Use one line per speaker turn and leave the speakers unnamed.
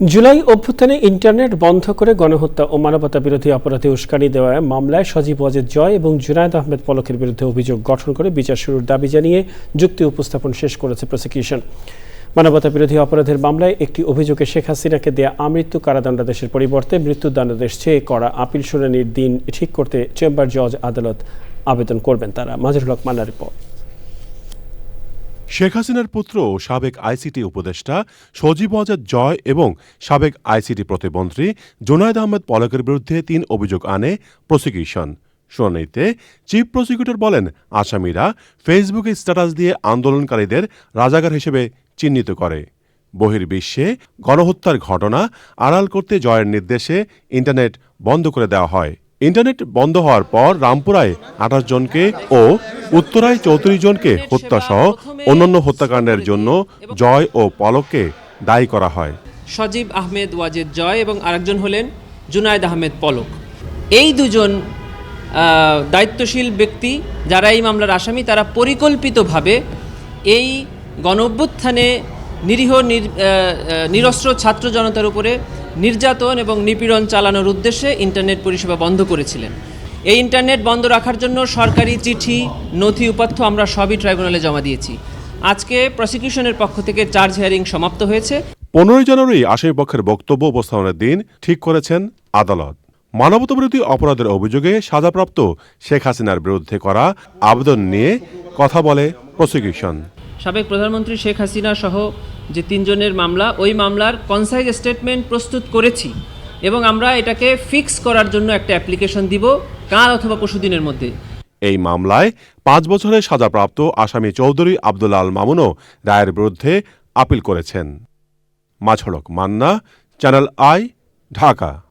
জুলাই অভ্যুত্থানে ইন্টারনেট বন্ধ করে গণহত্যা ও মানবতা বিরোধী অপরাধে উস্কানি দেওয়ায় মামলায় সজীব ওয়াজেদ জয় এবং জুনায়দ আহমেদ পলকের বিরুদ্ধে অভিযোগ গঠন করে বিচার শুরুর দাবি জানিয়ে যুক্তি উপস্থাপন শেষ করেছে প্রসিকিউশন মানবতা বিরোধী অপরাধের মামলায় একটি অভিযোগে শেখ হাসিনাকে দেয়া আমৃত্যু কারাদণ্ডাদেশের পরিবর্তে মৃত্যুদণ্ডাদেশ চেয়ে করা আপিল শুনানির দিন ঠিক করতে চেম্বার জজ আদালত আবেদন করবেন তারা। মাজরুল হক মান্নার রিপোর্ট।
শেখ হাসিনার পুত্র ও সাবেক আইসিটি উপদেষ্টা সজীব ওয়াজেদ জয় এবং সাবেক আইসিটি প্রতিমন্ত্রী জোনায়দ আহমেদ পলকের বিরুদ্ধে তিন অভিযোগ আনে প্রসিকিউশন। শুনানিতে চিফ প্রসিকিউটর বলেন, আসামিরা ফেসবুকে স্ট্যাটাস দিয়ে আন্দোলনকারীদের রাজাকার হিসেবে চিহ্নিত করে। বহির্বিশ্বে গণহত্যার ঘটনা আড়াল করতে জয়ের নির্দেশে ইন্টারনেট বন্ধ করে দেওয়া হয়। ইন্টারনেট বন্ধ হওয়ার পর রামপুরায় আঠাশ জনকে ও উত্তরায় চৌত্রিশ জনকে হত্যাসহ অন্যান্য হত্যাকাণ্ডের জন্য জয় ও পলককে দায়ী করা হয়।
সজীব আহমেদ ওয়াজেদ জয় এবং আরেকজন হলেন জুনায়দ আহমেদ পলক। এই দুজন দায়িত্বশীল ব্যক্তি যারা এই মামলার আসামি, তারা পরিকল্পিতভাবে এই গণ নিরীহ নিরস্ত্র ছাত্র জনতার উপরে নির্যাতন এবং নিপীড়ন চালানোর উদ্দেশ্যে ইন্টারনেট পরিষেবা বন্ধ করেছিলেন। এই ইন্টারনেট বন্ধ রাখার জন্য সরকারি চিঠি নথি উপাত্ত আমরা সবই ট্রাইব্যুনালে জমা দিয়েছি। আজকে প্রসিকিউশনের পক্ষ থেকে চার্জ হিয়ারিং সমাপ্ত হয়েছে।
পনেরোই জানুয়ারি আসামিপক্ষের বক্তব্য উপস্থাপনের দিন ঠিক করেছেন আদালত। মানবতাবিরোধী অপরাধের অভিযোগে সাজাপ্রাপ্ত শেখ হাসিনার বিরুদ্ধে করা আবেদন নিয়ে কথা বলে প্রসিকিউশন।
সাবেক প্রধানমন্ত্রী শেখ হাসিনা সহ যে তিনজনের মামলা, ওই মামলার কনসাইজ স্টেটমেন্ট প্রস্তুত করেছি এবং আমরা এটাকে ফিক্স করার জন্য একটা অ্যাপ্লিকেশন দিব কাল অথবা পশুদিনের মধ্যে।
এই মামলায় পাঁচ বছরের সাজাপ্রাপ্ত আসামি চৌধুরী আব্দুল আল মামুনও রায়ের বিরুদ্ধে আপিল করেছেন। মাছড়ক মান্না, চ্যানেল আই, ঢাকা।